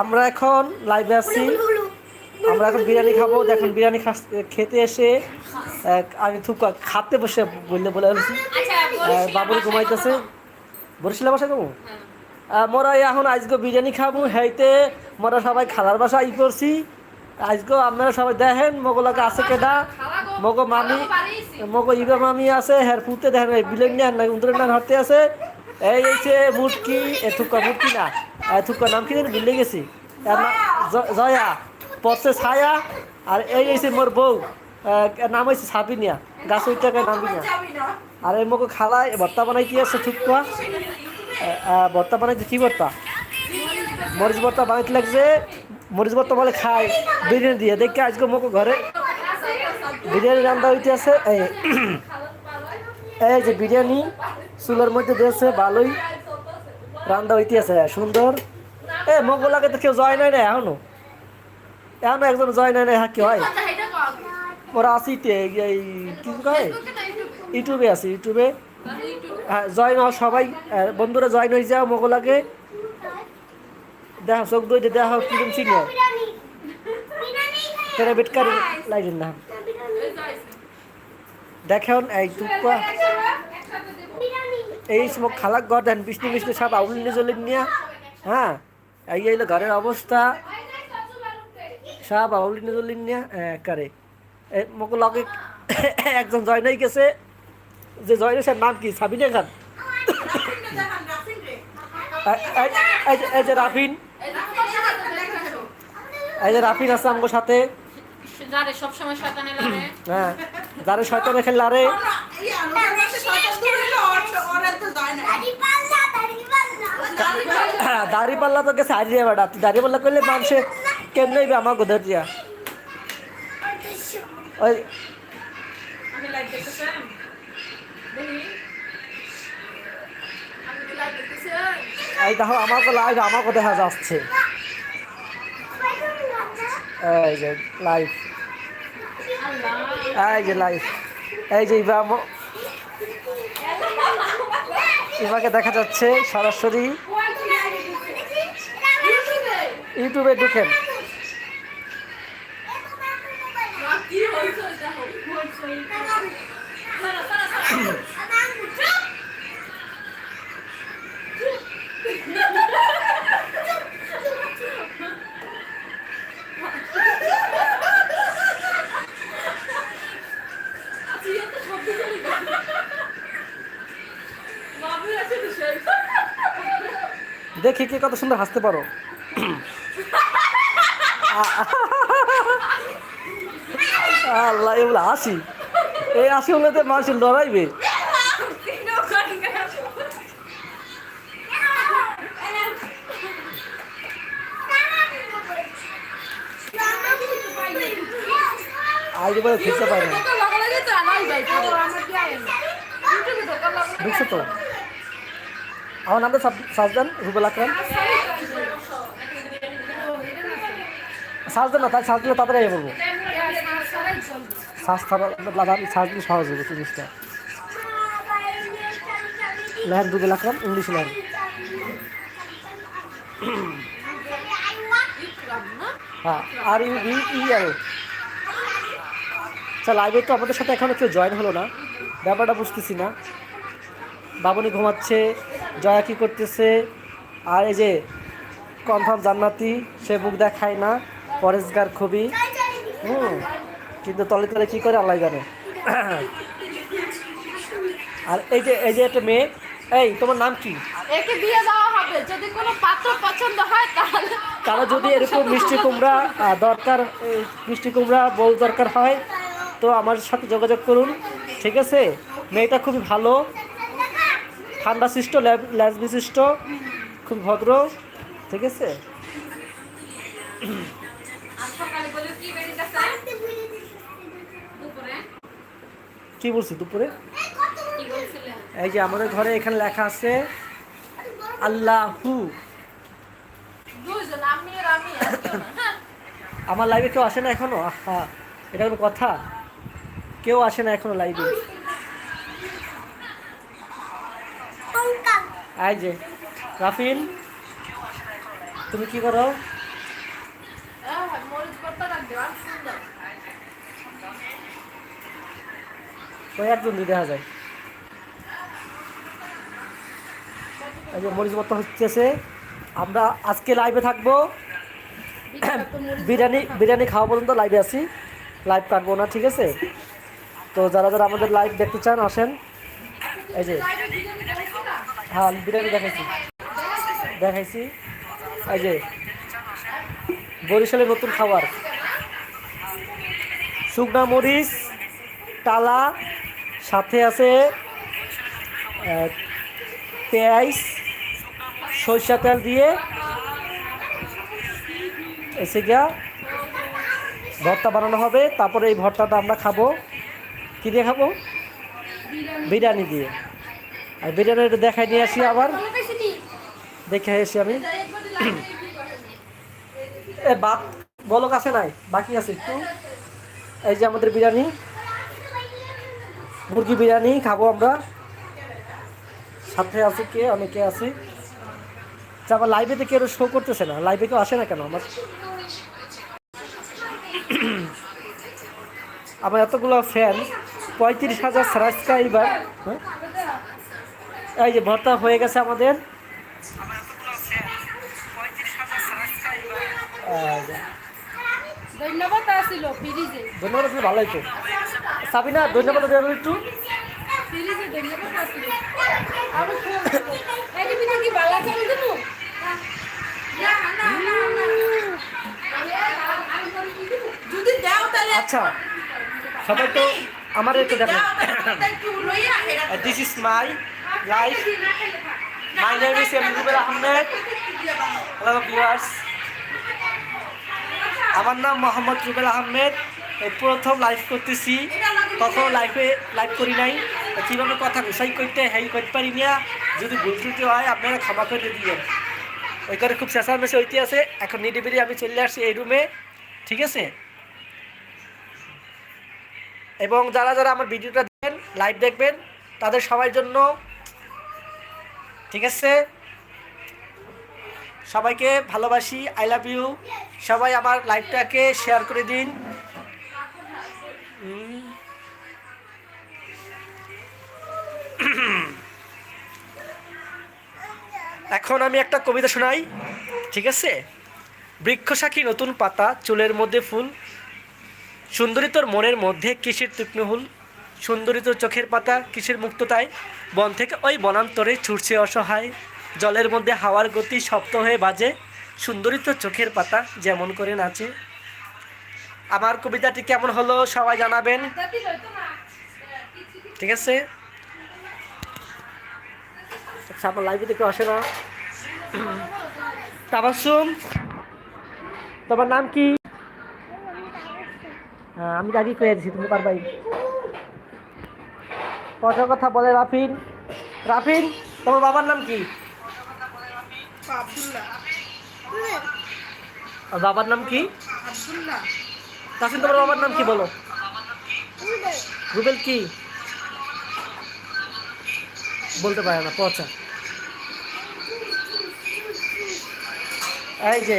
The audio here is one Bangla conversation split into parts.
আমরা এখন লাইভে আছি। আমরা এখন বিরিয়ানি খাব। দেখুন বিরিয়ানি খেতে এসে আমি খুব খাতে বসে বললে বলে বলছি বাবুর ঘুমাইতেছে। বরিশালে বাসায় যাব? মোরা এখন আজকে বিরিয়ানি খাব। হেইতে মোরা সবাই খালার বাসা ই করছি। আজকে আপনারা সবাই দেখেন মগলাকে আছে কেডা? মগো মামি মগো ইবা মামি আছে হের পুতে দেখেন বিলেন না উন্দরের না হতে আছে। এই হচ্ছে মুটকি এ থুকা মুটকি না, এ থুকা নাম কি জানি ভুলে গেছি। জয়া, পথে ছায়া, আর এই হচ্ছে মোর বউ নাম হয়েছে সাবিনিয়া, গাছ ওই টাকায় আর এই মগো খালায় ভর্তা বানাই কি আছে থুকা ভর্তা বানাইতে কি ভর্তা? মরিচ ভর্তা বানাইতে লাগছে, মরিচ ভর্তা বলে খায়, বিরিয়ানি দিয়ে। দেখে আজকে মোকে ঘরে বিরিয়ানি রান্না হইতে আছে, এই এই যে বিরিয়ানি চুলার মধ্যে দিয়েছে ভালোই। রান্না হইতে আছে সুন্দর। এ মোগলাকে তো কেউ জয় নাই না এখনও। এখনও একজন জয় নাই না হ্যাঁ কি হয়? ওরা আসি তে এই কি কয়? ইউটিউবে আছে ইউটিউবে। হ্যাঁ জয়েন হও সবাই। আহ, বন্ধুরা জয়েন হয়ে যাও মোগলাকে দেখো চোখ দইতে দেখো কিরম চিনি তেরা বেটকার লাইলেন না দেখেন এই টুকা এই সময় খালাক ঘর দেন, বিষ্ণু বিষ্ণু সব আউল নিয়ে চলে নিয়ে হ্যাঁ? এই এইলো ঘরের অবস্থা। সব আউল নিয়ে চলে নিয়ে কারে মোক লগে একজন জয়েন হয়ে গেছে। যে জয়েন হয়েছে নাম কি? সাবিনা খান? এই যে রাফিন। এই যে রাফিন আছে আমার সাথে। যারে সবসময় শয়তানে লাগে হ্যাঁ যারা শয়তান খেললে আরে দাড়ি পাল্লা তো গেছে হারিয়ে বেড়া। তুই দাড়ি পাল্লা করলে মানুষে কেমন আমার গোদের দিয়া। ওই আমি লাইভ দেখতেছেন? দেখি। আমি কি লাইভ দেখতেছেন? এই দেখো আমাকে লাইভ আমাকে দেখা যাচ্ছে। এই যে লাইভ এই যে লাইভ এই যে ইবা ইবাকে দেখা যাচ্ছে সরাসরি। ইউটিউবে ঢুকেন কি হইছে দেখো সারা সারা সারা আজকে এত শব্দ করে বাবু আছে তো সেই দেখি কে কত সুন্দর হাসতে পারো। আল্লাহ এগুলো হাসি। এই হাসি হলে তো মানুষ লড়াইবে। আজ বলে ফিরতে পারে না। ঢুকছে তো? আমার নামটা সাজদান রুবেল আকরাম। সাজদান না, তাই সাজ দিলে তাড়াতাড়ি বলব। ছাড়া আমি সাজ দিলে সহজ হবে জিনিসটা। লেহেন রুবেল আকরাম, ইংলিশ লেহেন হ্যাঁ আর ইউ বি ই আর আচ্ছা লাইভে তো আমাদের সাথে এখনও কেউ জয়েন হলো না। ব্যাপারটা বুঝতেছি না। বাবুনি ঘুমাচ্ছে। জয়া কি করতেছে? আর এই যে কনফার্ম জান্নাতি সে মুখ দেখায় না পরেশগার খুবই। হুম কিন্তু তলে তলে কী করে? আল্লাহ জানে। আর এই যে এই যে একটা মেয়ে এই তোমার নাম কি? একে দিয়ে দেওয়া হবে। যদি কোনো পাত্র পছন্দ হয় তাহলে কারও যদি এরকম মিষ্টি কুমড়া দরকার মিষ্টি কুমড়া বউ দরকার হয় তো আমার সাথে যোগাযোগ করুন ঠিক আছে? মেয়েটা খুবই ভালো। ঠান্ডা সৃষ্ট ল্যাজ বিশিষ্ট, খুব ভদ্র, ঠিক আছে? কি বলছি দুপুরে? এই যে আমাদের ঘরে এখানে লেখা আছে, আল্লাহু। আমার লাইভে কেউ আসে না এখনও? এটা কোনো কথা? কেউ আসে না এখনও লাইভে এই যে, রাফিল, তুমি কি করো? দেখা যায়। এই যে, মরিচ ভর্তা হচ্ছে, আমরা আজকে লাইভে থাকব। বিরিয়ানি বিরিয়ানি খাওয়া পর্যন্ত লাইভে আছি। লাইভ কাটবো না, ঠিক আছে? তো যারা যারা আমাদের লাইভ দেখতে চান, আসেন। এই যে হ্যাঁ বিরিয়ানি দেখাইছি। দেখাইছি, এই যে বরিশালের নতুন খাবার। শুকনা মরিচ, টালা, সাথে আছে পেঁয়াজ, সরিষা তেল দিয়ে, এসে গিয়া ভর্তা বানানো হবে। তারপরে এই ভর্তাটা আমরা খাব। কী দিয়ে খাব? বিরিয়ানি দিয়ে। আর বিরিয়ানিটা দেখাই নিয়ে আসি আবার। দেখে এসি আমি। এ বাত বলক আছে নাই? বাকি আছে একটু। এই যে আমাদের বিরিয়ানি। মুরগি বিরিয়ানি খাব আমরা। সাথে আছে কে? আমি কে আছি আচ্ছা আমার লাইভে তো কেউ শো করতেছে না। লাইভে কেউ আসে না কেন আমার? আমার এতগুলো ফ্যান পঁয়ত্রিশ হাজার সাবস্ক্রাইবার হ্যাঁ? এই যে ভর্তা হয়ে গেছে আমাদের। ধন্যবাদ আসিল ধন্যবাদ ভালোই তো। সাবিনা একটু। আচ্ছা সবাই তো আমার একটু এরা this is my life my name is M Rubel Ahmed hello viewers আমার নাম মোহাম্মদ রুবেল আহমেদ। প্রথম লাইভ করতেছি। কখনো লাইফে লাইভ করি নাই। কীভাবে কথা গুছাই করতে হ্যাই করতে পারি না যদি ভুল ত্রুটি হয়, আপনারা ক্ষমা করে দিবেন। ওইখানে খুব চেঁচামেচি হইতে আছে। এখন নিডিবিরি আমি চলে আসছি এই রুমে ঠিক আছে? এবং যারা যারা আমার ভিডিওটা দেখবেন লাইভ দেখবেন, তাদের সবার জন্য ঠিক আছে? সবাইকে ভালোবাসি আই লাভ ইউ সবাই আমার লাইভটাকে শেয়ার করে দিন। এখন আমি একটা কবিতা শোনাই, ঠিক আছে? বৃক্ষ সাক্ষী নতুন পাতা, চুলের মধ্যে ফুল, সুন্দরী তোর মনের মধ্যে কিসের তীক্ষ্ণহুল সুন্দরী তোর চোখের পাতা কিসের মুক্ততায় বন থেকে ওই বনান্তরে ছুটছে অসহায়। জলের মধ্যে হাওয়ার গতি শব্দ হয়ে বাজে। সুন্দরী তোর চোখের পাতা যেমন করে নাচে। আমার কবিতাটি কেমন হলো সবাই জানাবেন। ঠিক আছে? আমার লাইভে তো কেউ আসে না। তাবাসুম, তোমার নাম কি? হ্যাঁ আমি আগে কয়ে দিছি, তুমি পারবাই। কত কথা বলে রাফিন। রাফিন তোমার বাবার নাম কি? বাবার নাম কি? তাসিন তোমার বাবার নাম কি বলো? রুবেল কি? বলতে পারে না পচা। এই যে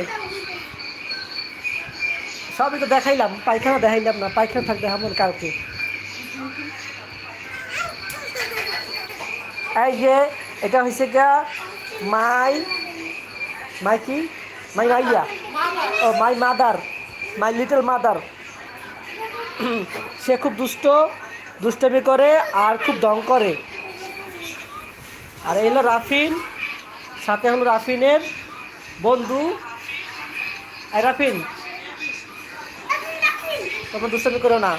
সবই তো দেখাইলাম পায়খানা দেখাইলাম না পায়খানা থাকবে আমার কালকে এই যে, এটা হয়েছে গা মাই মাই কি? মাই মাইয়া। ও, my mother, my little mother. সে খুব দুষ্ট, দুষ্টমি করে আর খুব দং করে। আর এই হলো রাফিন, সাথে হলো রাফিনের বন্ধু। এই রাফিন তখন দুষ্টমি করো না।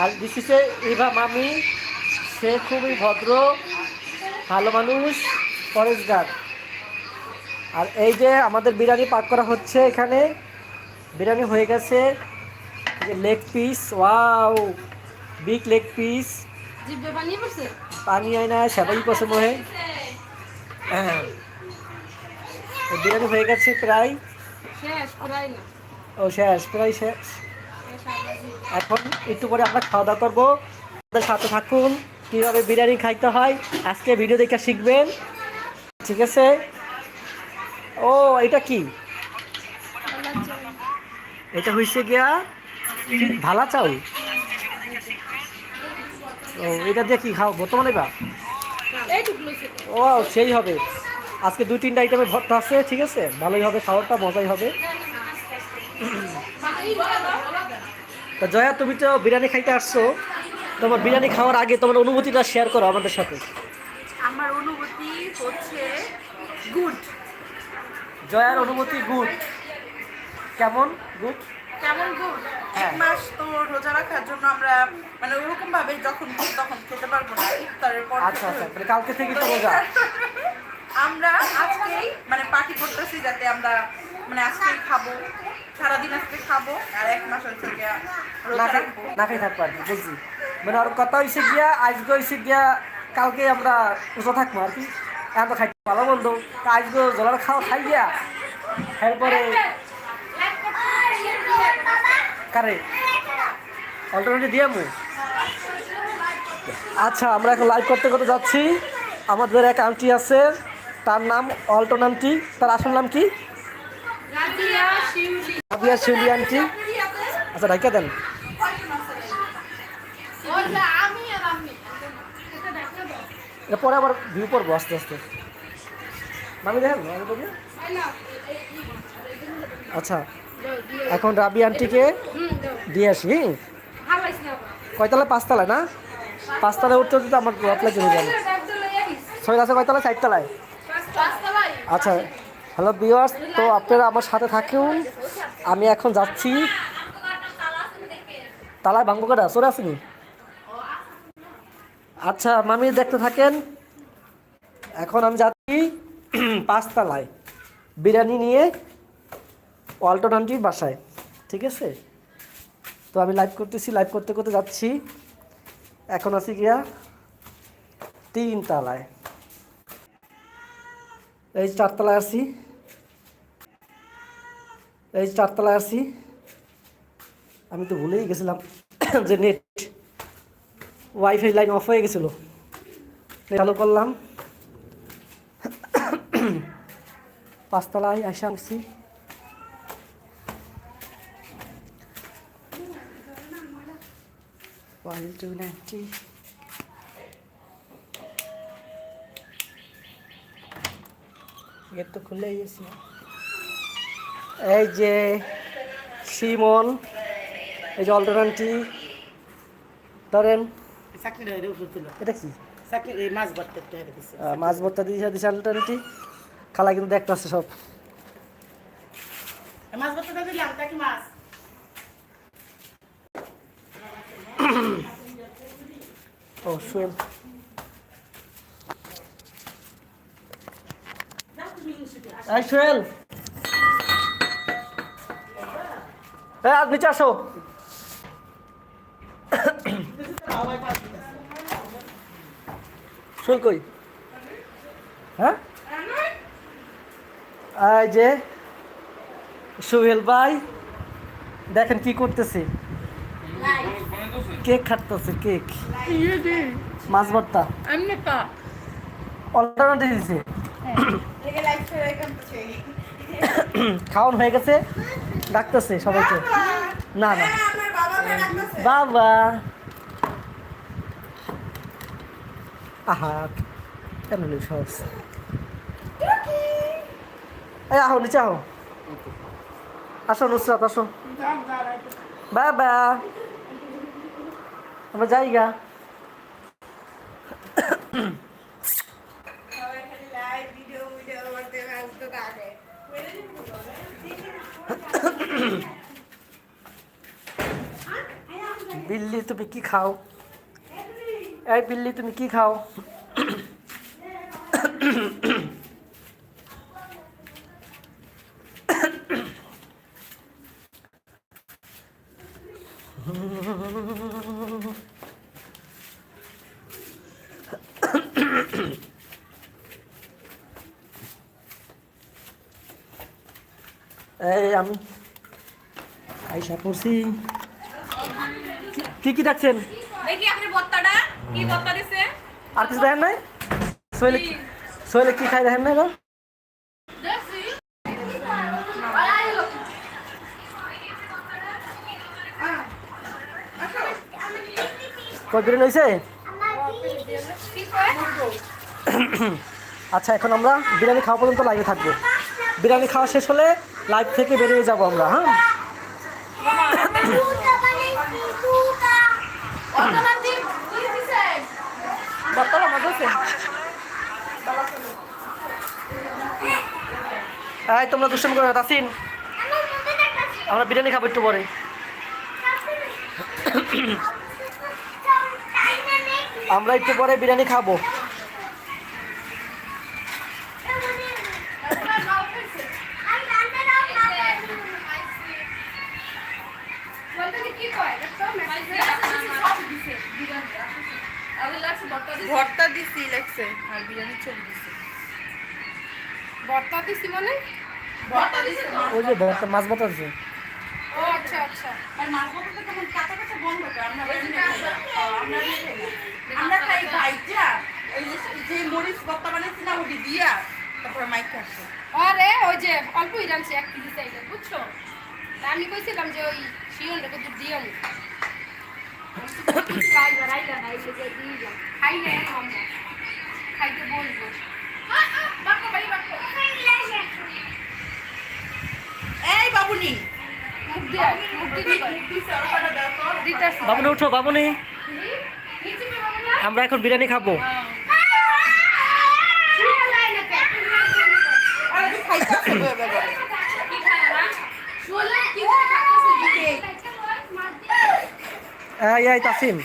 আর দিচ্ছে ইভা মামি, সে খুবই ভদ্র। ভালো মানুষ পরেশগার আর এই যে আমাদের বিরিয়ানি পাক করা হচ্ছে এখানে বিরিয়ানি হয়ে গেছে। যে leg piece wow big leg piece পানি আয় না সবাই পছন্দ হ্যাঁ। বিরিয়ানি হয়ে গেছে প্রায়। ও শেষ প্রায় শেষ। এখন একটু পরে আমরা খাওয়া দাওয়া করব। সাথে থাকুন। কীভাবে বিরিয়ানি খাইতে হয়, আজকে ভিডিও দেখে শিখবেন। ঠিক আছে? ও, এটা কি? এটা হয়েছে গিয়া ভালা চাউল। ও, এটা দিয়ে কি খাও বর্তমানে বা? ও, সেই হবে। আজকে দুই তিনটা আইটেমের ভর্তা আছে, ঠিক আছে? ভালোই হবে খাওয়ারটা মজাই হবে। তা জয়া, তুমি তো বিরিয়ানি খাইতে আসছো। তোমার বিরিয়ানি খাওয়ার আগে তোমার অনুভূতিটা শেয়ার করো আমাদের সাথে। আমার অনুভূতি হচ্ছে গুড জয়ার অনুভূতি গুড কেমন গুড কেমন গুড হ্যাঁ। এক মাস তো রোজা রাখার জন্য আমরা মানে ওরকম ভাবে যখন খুশি তখন খেতে পারব না ইফতারের পর আচ্ছা আচ্ছা মানে কালকে থেকে তো রোজা। আমরা আজকেই মানে পার্টি করতেছি যাতে আমরা মানে আজকেই খাব। সারাদিন আজকে খাব আর এক মাস হচ্ছে গিয়া না খাই থাকব আর কি বুঝছি। মানে আর কথা হয়েছে গিয়া আজকে হয়েছে গিয়া কালকে আমরা রোজা থাকব আর কি। এখন তো খাই ভালো বন্ধু আজকে জলার খাওয়া খাই গিয়া এরপরে কারে? অল্টারনেটিভ দিয়ে মু আচ্ছা আমরা এখন লাইভ করতে করতে যাচ্ছি। আমাদের এক আন্টি আছে তার নাম অল্টন আন্টি তার আসল নাম কি? আবিয়া শিউলি আন্টি। আচ্ছা ঢাকা দেন। এটা পরে আবার ভিউ করব আস্তে আস্তে। মামি দেখেন আচ্ছা এখন রাবি আন্টিকে দিয়ে আসি হ্যাঁ? কয়তলায় পাঁচতলায় না? পাঁচতলায় উঠতে উঠতে আমার যাবে ছয় আছে কয়তলায় চারতলায়? আচ্ছা হ্যালো বিওয়ার্স তো আপনারা আমার সাথে থাকুন। আমি এখন যাচ্ছি তালায় ভাঙবো কাটা চলে আসেনি? আচ্ছা মামি দেখতে থাকেন। এখন আমি যাচ্ছি পাঁচতলায়। বিরিয়ানি নিয়ে অল্টন আন্টির বাসায়, ঠিক আছে? তো আমি লাইভ করতেছি লাইভ করতে করতে যাচ্ছি। এখন আছি গিয়া তিন তলায় এই চারতলায় আছি। এই চারতলায় আছি। আমি তো ভুলেই গেছিলাম যে নেট ওয়াইফাই লাইন অফ হয়ে গেছিল। চালু করলাম। পাঁচতলায় আসা ওয়ান টু নাইনটি গেট তো খুলে গেছি। এই যে সিমন এই যে অল্টারনান্টি ধরেন এটা কি? মাছ ভর্তা মাছ দিছে অল্টারনান্টি খালা কিন্তু দেখতে আসছে সব। মাছ দিলাম ও এই এই আজ নিচে আসো। শুয়েল কই? হ্যাঁ? এই যে সোহেল ভাই দেখেন কি করতেছে। Cake খাটতেছে cake. মাছ ভর্তা। অল্টারনেটিভ দিছে। খাওয়ান হয়ে গেছে। ডাকতেছে সবাইকে। না না। বাবা। আহা কেন সহজ এই আহো, নিচে আহো। আসো, নুসরাত, আসো। বাবা। আমরা যাই গা ভিডিও ভিডিও করতে ব্যস্ত থাকে বিল্লি তুমি কি খাও? এই বিল্লি তুমি কি খাও? এই আমি আইসা পড়ছি। কি কি রাখছেন? দেখি আপনি বত্তাটা কি বত্তা দিছে? আর কিছু দেখেন নাই? সোহেলে সোহেলে কি খাই দেখেন নাই গো? কতদিন হয়েছে আচ্ছা এখন আমরা বিরিয়ানি খাওয়া পর্যন্ত লাইভে থাকব। বিরিয়ানি খাওয়া শেষ হলে লাইভ থেকে বেরিয়ে যাব আমরা হ্যাঁ? আছে এই তোমরা দুষ্টম করে তাসিন। আমরা বিরিয়ানি খাব একটু পরে। আমরা একটু পরে বিরিয়ানি খাব। ভর্তা দিছি লেখছে আর বিরিয়ানি ছবি দিছি। বর্তা দিছি মানে? ভর্তা দিছে ওই যে ভর্তা। মাছ ভাত আছে ও আচ্ছা আচ্ছা। আর মাছ ভাতটা কেমন কাঁচা কাঁচা গন্ধ করে আমরা আমরা। আমরা খাই ভাইজা ওই যে মরিচ ভর্তা বানাইছি না ওটি দিয়া তারপরে মাইক খাচ্ছে আরে ওই যে অল্প ইরানছে এক কেজি চাইলে বুঝছ? তা আমি কইছিলাম যে ওই শিওন রেখে দুধ দিয়ে এই বাবুনি। উঠো বাবুনি। আমরা এখন বিরিয়ানি খাব আমি খাইতেছি বয়ে বয়ে কি খায় না শোলে কি খাচ্ছে দিকে এই তাসিন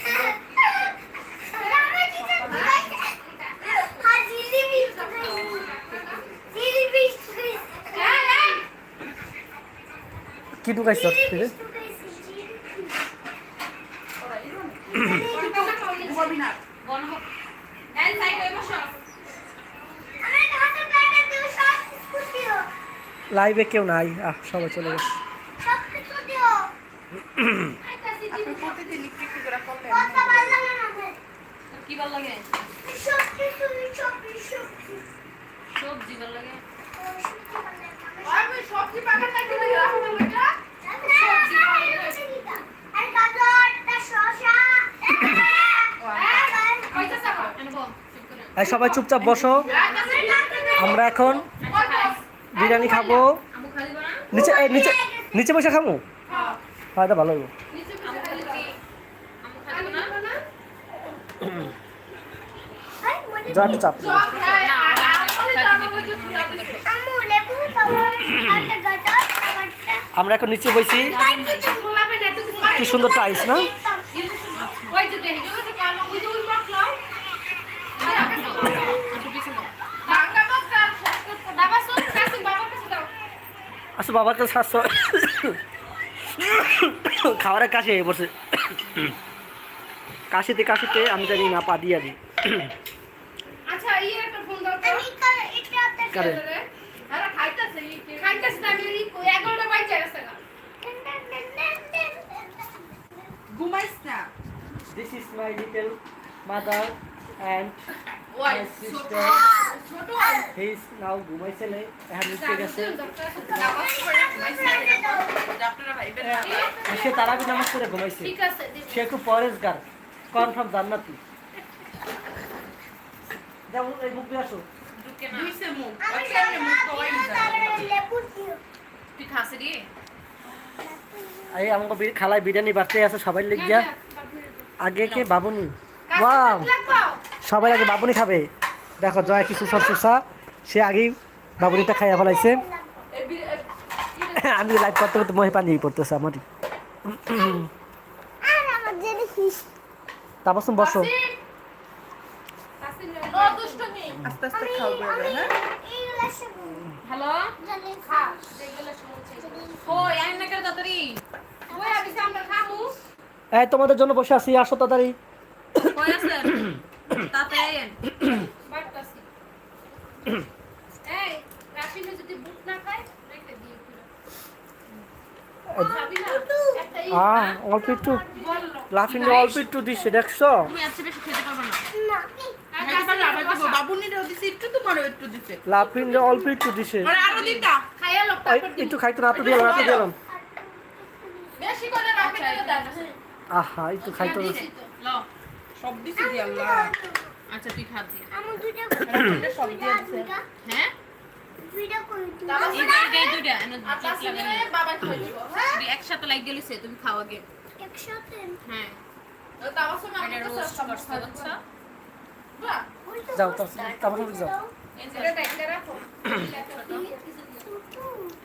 কি ঢুকাইছ হয়ে লাইভে কেউ নাই। আহ সবাই চলে গেছে। আপনি প্রতিদিন একটু একটু করে করলে কি ভালো লাগে? সবজি ভালো লাগে? সবজি পাকা খাইতে লাগে রাখো না কয়টা চাপা এনবো চুপ করে। এই সবাই চুপচাপ বসো। আমরা এখন বিরিয়ানি খাব। খালি বানা নিচে নিচে নিচে বসে খাব? হ্যাঁ। হ্যাঁ এটা ভালো হইব নিচে আমু খালি কি আমু খালি বানা যা চাপ আমরা এখন নিচে বসি কি সুন্দর টাইস না? কাছে বাবার কাছে আসো। বাবার কাছে আসছো খাবারের কাছে হয়ে পড়ছে কাশিতে কাশিতে আমি জানি না পা দিয়ে দিই। আচ্ছা এই একটা ফোন দাও তো। কারে? আরে খাইতাছে খাইতাছে না আমি এই 11টা বাইচে গেছে না ঘুমাইস না। This is my little mother and ওই My sister. নাও ঘুমাইছিলে এখন নিচে গেছে। ঘুমাইছে না। সে তারাবি নামাজ করে ঘুমাইছে। ঠিক আছে দিদি। সে একটু পরেশগার কনফার্ম জান্নাতি। যেমন এই মুখ দিয়ে আসো। এই আমাকে খালায় বিরিয়ানি বাড়তে আছে সবাই লিখিয়া আগে কে? বাবুনি। ওয়াও। সবাই আগে বাবুনি খাবে। দেখো জয় কি সুসা সুসা সে আগেই বাবুনিটা খাইয়া ফেলাইছে। আমি লাইভ করতে করতে মহে পানি পড়তেছে আমার তুমি বসো। ও দুষ্টমি আস্তে আস্তে খাও হ্যাঁ হ্যালো খা ওই আইন না করে তাড়াতাড়ি ওই আমি সামনে খামু এই তোমাদের জন্য বসে আছি আসো তাড়াতাড়ি। কই আছেন তাড়াতাড়ি বাটতাছি এই রাশিনে যদি বুট না খায় রেখে দিও খাবি না একটা ই আহ অল্প একটু লাফিং অল্প একটু দিচ্ছে দেখছ? দিছে একটু তোমারও একটু দিছে। লাফিং অল্প একটু দিছে একটু খাইতো না তো দিলাম তো দিলাম আহা একটু খাইতো না। সব দিছি দি আল্লাহ। আচ্ছা তুই খাত দিয়ে সব দিয়ে হ্যাঁ? একসাথে লাইক গেলিছে তুমি হ্যাঁ। তাওয়া সময় এটা আমাকে রোস্ট করছে বুঝছ বাহ। যাও তার- যাও। এই যে এটা দেখতে রাখো।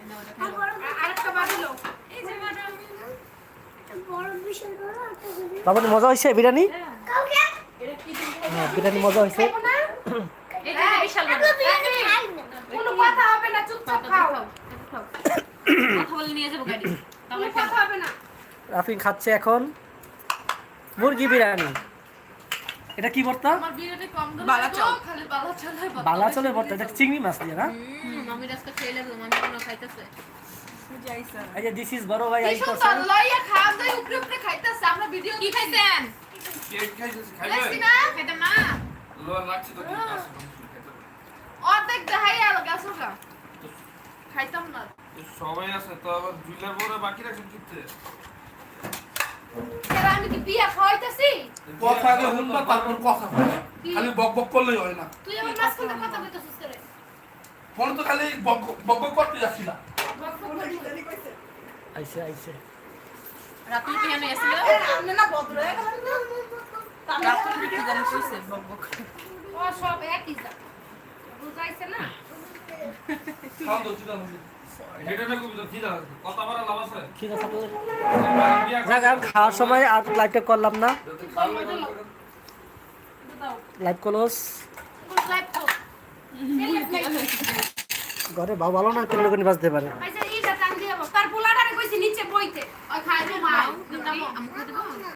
এনে ওটা খাও। আরেকটা বাড়ি লো। এই যে ম্যাডাম বাবা মজা হয়েছে বিরিয়ানি? এটা কি তুমি হ্যাঁ বিরিয়ানি মজা হয়েছে রাফিন খাচ্ছে এখন। মুরগি বিরিয়ানি। এটা কি ভর্তা? আমার বিয়েতে বালা চাল। খালি বালা চাল হয় বালা চলে ভর্তা এটা চিংড়ি মাছ দিয়ে না? মামি আজকে খেয়ে লাগল মামি কোনো খাইতেছে যাইছে এই যে দিস ইজ বড় ভাই আই করছে লইয়া খাওয়া দাওয়া উপরে উপরে খাইতেছে আমরা ভিডিও কি খাইছেন? কেক খাইছিস খাইবে? না। খাইতাম না লোয়া লাগছে তো কেক আসো খাইতে অর্ধেক দেখাই আলো গেছো গা খাইতাম না। সবাই আছে তো আবার জুইলার পরে বাকি রাখছেন কেন আমি কি বিয়া খাওয়াইতেছি? কথা আগে শুনবা তারপর কথা খালি বক বক করলেই হয় না। তুই আমার মাঝখানে কথা কইতেছিস করে ফোন তো খালি বক বক বক করতে যাচ্ছি না আইছে আইছে কি এসেছিল আমি না কি বক বক। ও সব একই যা। বুঝাইছে না? খাওয়ার সময় আর লাইভটা করলাম না। লাইভ ক্লোজ ঘরে ভালো ভালো না কোনো বাজতে পারে আইসা এইটা তার পোলাটারে কইছি নিচে বইতে। ওই মা আমি খাইতে